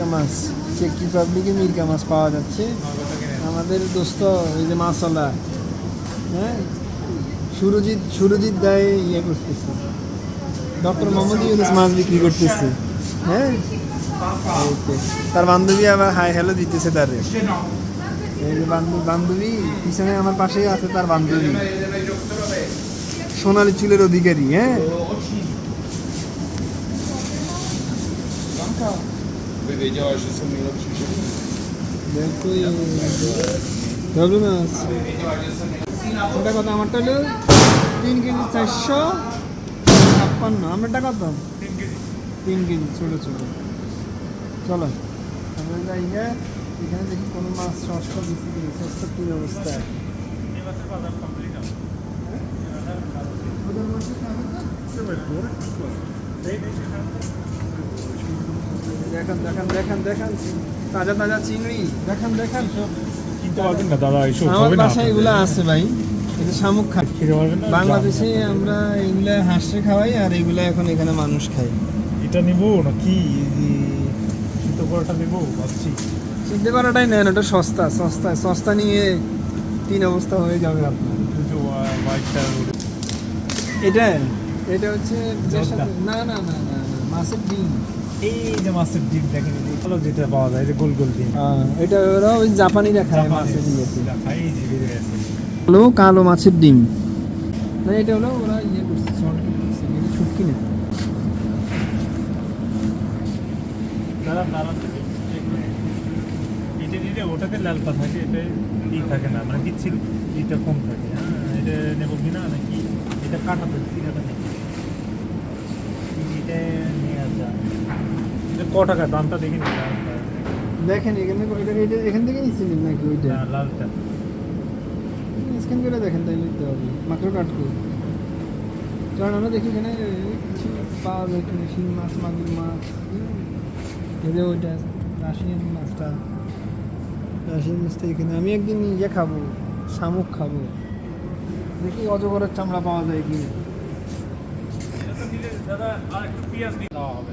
মিরকা মাছ check রিপাবলিকে মিরকা মাছ পাওয়া যাচ্ছে? আমাদের দোস্ত, এই যে মাছওয়ালা হ্যাঁ? সুরজিৎ সুরজিৎ দায় ইয়ে করতেছে। ডক্টর মোহাম্মদ ইউনুস মাছ বিক্রি করতেছে হ্যাঁ? তো। তার বান্ধবী আবার হাই হ্যালো দিতেছে তার। এই যে বান্ধবী, পিছনে আমার পাশেই আছে তার বান্ধবী। সোনালী চুলের অধিকারী হ্যাঁ? Wiedziałaś, że są najlepsi ziemi? দেখো ধরু ওটা কত আমারটা হলো তিন কেজি চারশো ছাপ্পান্ন আমারটা কত তিন কেজি ছোটো ছোটো চলো আমরা যাই এখানে দেখি কোনো মাছ সস্তা দিচ্ছি কিনা সস্তা কি অবস্থা কত? দেখান দেখান দেখান দেখান তাজা তাজা চিংড়ি। দেখান দেখান কিনতে পারবেন না দাদা এইসব আমার বাসায় এগুলো আছে ভাই এটা শামুক খাই বাংলাদেশে আমরা এগুলা হাঁসে খাওয়াই আর এগুলা এখন এখানে মানুষ খায়। এটা নিবো না কি? শীত করাটা নেব ভাবছি। চিনতে পারাটাই নেন ওটা সস্তা সস্তা সস্তা নিয়ে তিন অবস্থা হয়ে যাবে আপনার। এটা এটা হচ্ছে না না না না, মাছের ডিম। এই যে মাছের ডিম দেখেন ভালো যেটা পাওয়া যায় যে গোল গোল ডিম। এটা ওরা ওই জাপানিরা খায় মাছের ডিম হলো কালো মাছের ডিম। না এটা হলো ওরা ইয়ে করছে এটা ছুটকি না। দাঁড়ান দাঁড়ান এটা ওটাতে লাল পা থাকে এটা ই থাকে না মানে পিচ্ছিল ইটা কম থাকে। হ্যাঁ এটা নেব কিনা নাকি? এটা এটা আসা এটা ক টাকা? দামটা দেখি না দামটা। দেখেন এখানে এটা এটা এখান থেকে নিচ্ছিলেন নাকি ওইটা? না, লালটা। স্ক্যান করে দেখেন তাই নিতে হবে। মাত্র কাট করে। কারণ আমরা দেখি এখানে কিছু পাওয়া যায় কি শিং মাছ মাগুর মাছ যে ওইটা রাশিয়ান মাছটা। রাশিয়ান মাছটা এখানে। আমি একদিন ইয়ে খাব শামুক খাব। দেখি অজগরের চামড়া পাওয়া যায় কি দাদা আর একটু পেঁয়াজ দেওয়া হবে।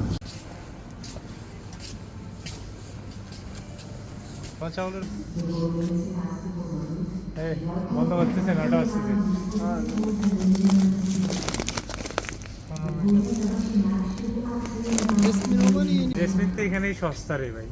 চাউলের এই বন্ধ করতেছে না ওটা আসতেছে জেসমিন তো এখানেই সস্তা রে ভাই।